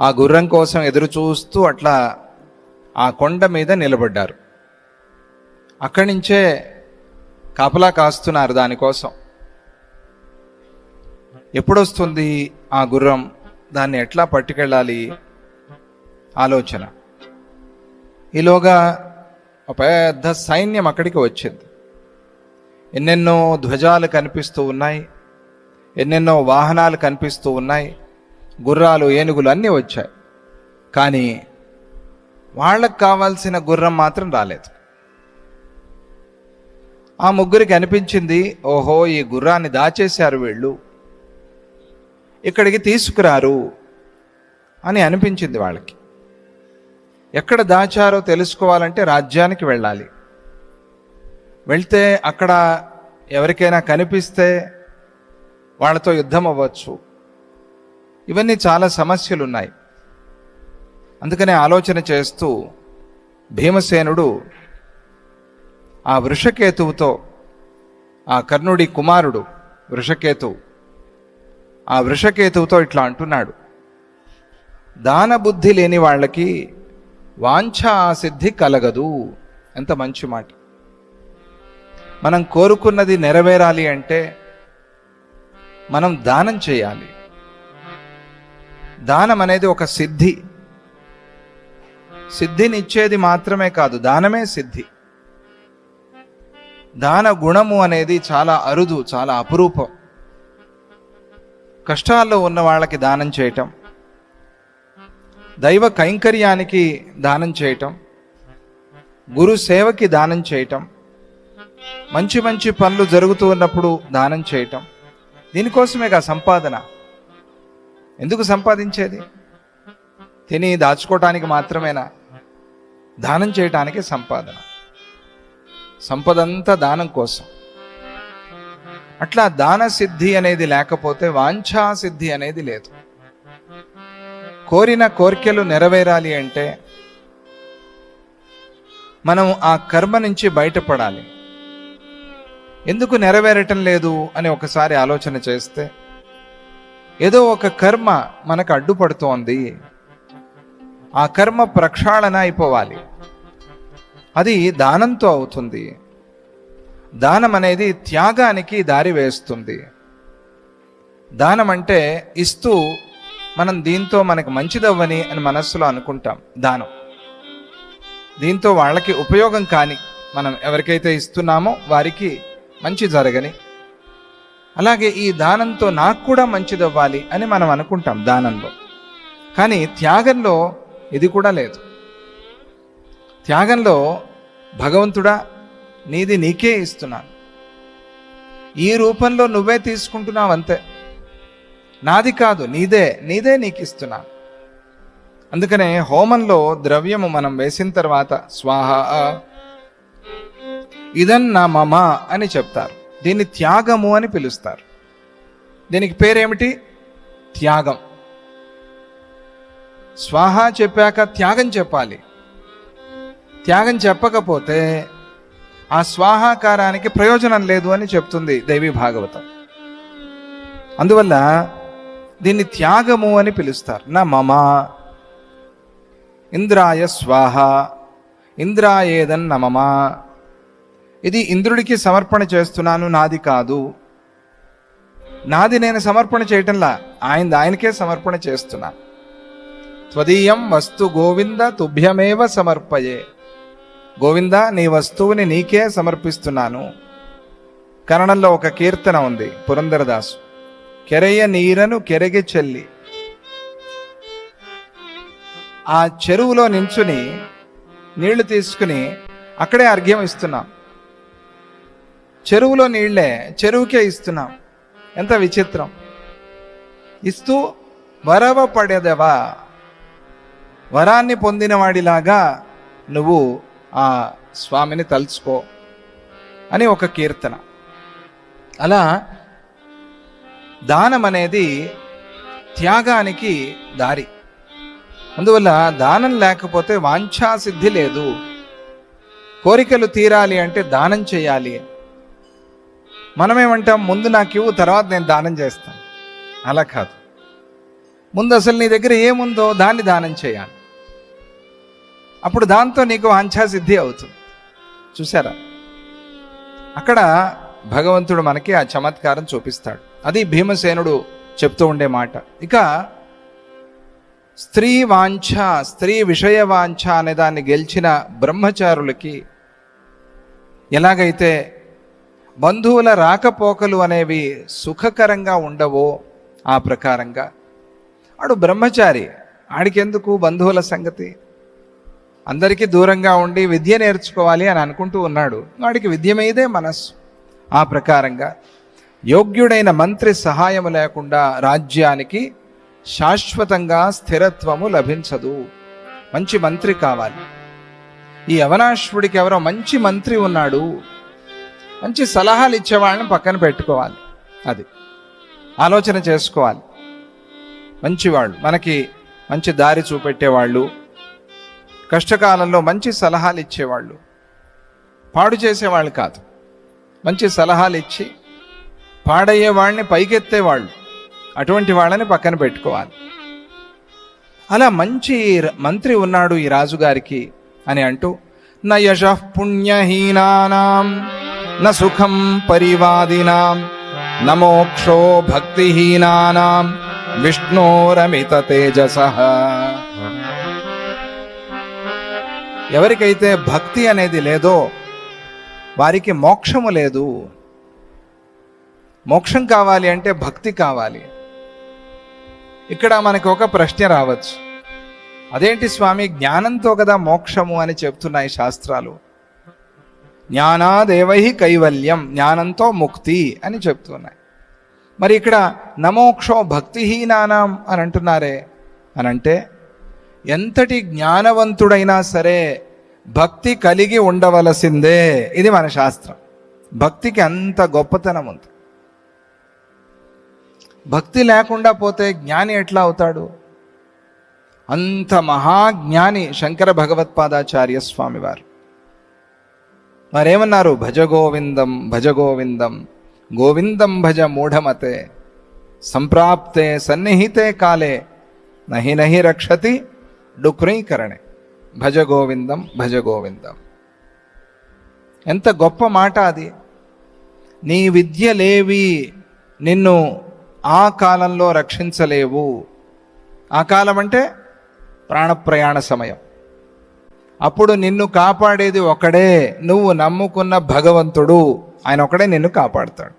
ఆ గుర్రం కోసం ఎదురు చూస్తూ అట్లా ఆ కొండ మీద నిలబడ్డారు. అక్కడి నుంచే కాపలా కాస్తున్నారు దానికోసం ఎప్పుడొస్తుంది ఆ గుర్రం? దాన్ని ఎట్లా పట్టుకెళ్ళాలి? ఆలోచన. ఈలోగా ఒక పెద్ద సైన్యం అక్కడికి వచ్చింది. ఎన్నెన్నో ధ్వజాలు కనిపిస్తూ ఉన్నాయి. ఎన్నెన్నో వాహనాలు కనిపిస్తూ ఉన్నాయి. గుర్రాలు ఏనుగులు అన్నీ వచ్చాయి. కానీ వాళ్ళకు కావాల్సిన గుర్రం మాత్రం రాలేదు. ఆ ముగ్గురికి అనిపించింది ఓహో ఈ గుర్రాన్ని దాచేశారు వీళ్ళు. ఇక్కడికి తీసుకురారు అని అనిపించింది వాళ్ళకి. ఎక్కడ దాచారో తెలుసుకోవాలంటే రాజ్యానికి వెళ్ళాలి. వెళ్తే అక్కడ ఎవరికైనా కనిపిస్తే వాళ్ళతో యుద్ధం అవ్వచ్చు. ఇవన్నీ చాలా సమస్యలు ఉన్నాయి అందుకనే ఆలోచన చేస్తూ భీమసేనుడు ఆ వృషకేతువుతో ఆ కర్ణుడి కుమారుడు వృషకేతు ఆ వృషకేతువుతో ఇట్లా అంటున్నాడు. దాన బుద్ధి లేని వాళ్ళకి వాంఛాసిద్ధి కలగదు. ఎంత మంచి మాట. మనం కోరుకున్నది నెరవేరాలి అంటే మనం దానం చేయాలి. దానం అనేది ఒక సిద్ధి. సిద్ధిని ఇచ్చేది మాత్రమే కాదు దానమే సిద్ధి. దాన గుణము అనేది చాలా అరుదు చాలా అపురూపం. కష్టాల్లో ఉన్న వాళ్ళకి దానం చేయటం. దైవ కైంకర్యానికి దానం చేయటం. గురు సేవకి దానం చేయటం. మంచి మంచి పనులు జరుగుతూ ఉన్నప్పుడు దానం చేయటం. దీనికోసమేగా సంపాదన. ఎందుకు సంపాదించేది? తిని దాచుకోవటానికి మాత్రమేనా? దానం చేయటానికి సంపాదన. సంపదంతా దానం కోసం. అట్లా దాన సిద్ధి అనేది లేకపోతే వాంఛా సిద్ధి అనేది లేదు. కోరిన కోరికలు నెరవేరాలి అంటే మనం ఆ కర్మ నుంచి బయటపడాలి. ఎందుకు నెరవేరటం లేదు అని ఒకసారి ఆలోచన చేస్తే ఏదో ఒక కర్మ మనకు అడ్డుపడుతోంది. ఆ కర్మ ప్రక్షాళన అయిపోవాలి. అది దానంతో అవుతుంది. దానం అనేది త్యాగానికి దారి వేస్తుంది. దానం అంటే ఇస్తూ మనం దీంతో మనకు మంచిదవ్వని అని మనస్సులో అనుకుంటాం. దానం. దీంతో వాళ్ళకి ఉపయోగం కాని మనం ఎవరికైతే ఇస్తున్నామో వారికి మంచి జరగని అలాగే ఈ దానంతో నాకు కూడా మంచిదవ్వాలి అని మనం అనుకుంటాం దానంలో. కానీ త్యాగంలో ఇది కూడా లేదు. త్యాగంలో భగవంతుడా నీది నీకే ఇస్తున్నాను. ఈ రూపంలో నువ్వే తీసుకుంటున్నావు అంతే నాది కాదు నీదే నీదే నీకు ఇస్తున్నాను అందుకనే హోమంలో ద్రవ్యము మనం వేసిన తర్వాత స్వాహ ఇదన్నా మమ అని చెప్తారు. దీన్ని త్యాగము అని పిలుస్తారు. దీనికి పేరేమిటి? త్యాగం. స్వాహ చెప్పాక త్యాగం చెప్పాలి. త్యాగం చెప్పకపోతే ఆ స్వాహాకారానికి ప్రయోజనం లేదు అని చెప్తుంది దేవి భాగవతం. అందువల్ల దీన్ని త్యాగము అని పిలుస్తారు. నా మమ. ఇంద్రాయ స్వాహ. ఇంద్రాయేదన్ మమా ఇది ఇంద్రుడికి సమర్పణ చేస్తున్నాను నాది కాదు. నాది నేను సమర్పణ చేయటంలా ఆయన ఆయనకే సమర్పణ చేస్తున్నాను త్వదీయం వస్తు గోవింద తుభ్యమేవ సమర్పయే. గోవింద నీ వస్తువుని నీకే సమర్పిస్తున్నాను. కన్నడంలో ఒక కీర్తన ఉంది పురంధరదాసు. కెరయ్య నీరను కెరగి చెల్లి. ఆ చెరువులో నించుని నీళ్ళు తీసుకుని అక్కడే అర్ఘ్యం ఇస్తున్నాం. చెరువులో నీళ్ళే చెరువుకే ఇస్తున్నాం. ఎంత విచిత్రం. ఇస్తూ వరవ పడేదవా? వరాన్ని పొందినవాడిలాగా నువ్వు ఆ స్వామిని తలుచుకో అని ఒక కీర్తన. అలా దానం అనేది త్యాగానికి దారి. అందువల్ల దానం లేకపోతే వాంఛాసిద్ధి లేదు. కోరికలు తీరాలి అంటే దానం చేయాలి. మనమేమంటాం? ముందు నాకు ఇవ్వు తర్వాత నేను దానం చేస్తాను. అలా కాదు. ముందు అసలు నీ దగ్గర ఏముందో దాన్ని దానం చేయాలి. అప్పుడు దాంతో నీకు వాంఛా సిద్ధి అవుతుంది. చూసారా అక్కడ భగవంతుడు మనకి ఆ చమత్కారం చూపిస్తాడు. అది భీమసేనుడు చెప్తూ ఉండే మాట. ఇక స్త్రీ వాంఛ స్త్రీ విషయ వాంఛ అనే దాన్ని గెలిచిన బ్రహ్మచారులకి ఎలాగైతే బంధువుల రాకపోకలు అనేవి సుఖకరంగా ఉండవో ఆ ప్రకారంగా. ఆడు బ్రహ్మచారి ఆడికెందుకు బంధువుల సంగతి? అందరికీ దూరంగా ఉండి విద్య నేర్చుకోవాలి అని అనుకుంటూ ఉన్నాడు. వాడికి విద్య మీదే మనస్సు. ఆ ప్రకారంగా యోగ్యుడైన మంత్రి సహాయం లేకుండా రాజ్యానికి శాశ్వతంగా స్థిరత్వము లభించదు. మంచి మంత్రి కావాలి. ఈ అవనాశ్వుడికి ఎవరో మంచి మంత్రి ఉన్నాడు. మంచి సలహాలు ఇచ్చేవాళ్ళని పక్కన పెట్టుకోవాలి. అది. ఆలోచన చేసుకోవాలి. మంచివాళ్ళు మనకి మంచి దారి చూపెట్టేవాళ్ళు కష్టకాలంలో మంచి సలహాలు ఇచ్చేవాళ్ళు. పాడు చేసేవాళ్ళు కాదు. మంచి సలహాలు ఇచ్చి పాడయ్యే వాళ్ళని పైకెత్తేవాళ్ళు. అటువంటి వాళ్ళని పక్కన పెట్టుకోవాలి. అలా మంచి మంత్రి ఉన్నాడు ఈ రాజుగారికి అని అంటూ నయశ పుణ్యహీనానాం న సుఖం పరివాదినాం. న మోక్షో భక్తిహీనానాం విష్ణోరమిత తేజస. ఎవరికైతే భక్తి అనేది లేదో వారికి మోక్షము లేదు. మోక్షం కావాలి అంటే భక్తి కావాలి. ఇక్కడ మనకు ఒక ప్రశ్న రావచ్చు. అదేంటి స్వామి జ్ఞానంతో కదా మోక్షము అని చెప్తున్నాయి శాస్త్రాలు. జ్ఞానాదేవై కైవల్యం జ్ఞానంతో ముక్తి అని చెప్తున్నాయి. మరి ఇక్కడ నమోక్షో భక్తిహీనానం అని అంటున్నారే. అని అంటే ఎంతటి జ్ఞానవంతుడైనా సరే భక్తి కలిగి ఉండవలసిందే. ఇది మన శాస్త్రం. భక్తికి అంత గొప్పతనం ఉంది. భక్తి లేకుండా పోతే జ్ఞాని ఎట్లా అవుతాడు? అంత మహాజ్ఞాని శంకర భగవత్పాదాచార్య స్వామి మరేమన్నారు? భజ గోవిందం భజ గోవిందం గోవిందం భజ మూఢమతే. సంప్రాప్తే సన్నిహితే కాలే. నహి నహి రక్షతి డుక్రీకరణే. భజ గోవిందం భజ గోవిందం ఎంత గొప్ప మాట అది. నీ విద్యలేవి నిన్ను ఆ కాలంలో రక్షించలేవు. ఆ కాలం అంటే ప్రాణప్రయాణ సమయం. అప్పుడు నిన్ను కాపాడేది ఒకడే నువ్వు నమ్ముకున్న భగవంతుడు. ఆయన ఒకడే నిన్ను కాపాడుతాడు.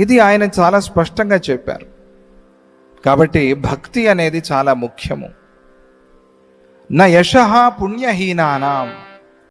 ఇది ఆయన చాలా స్పష్టంగా చెప్పారు. కాబట్టి భక్తి అనేది చాలా ముఖ్యము. నా యశ పుణ్యహీనానాం.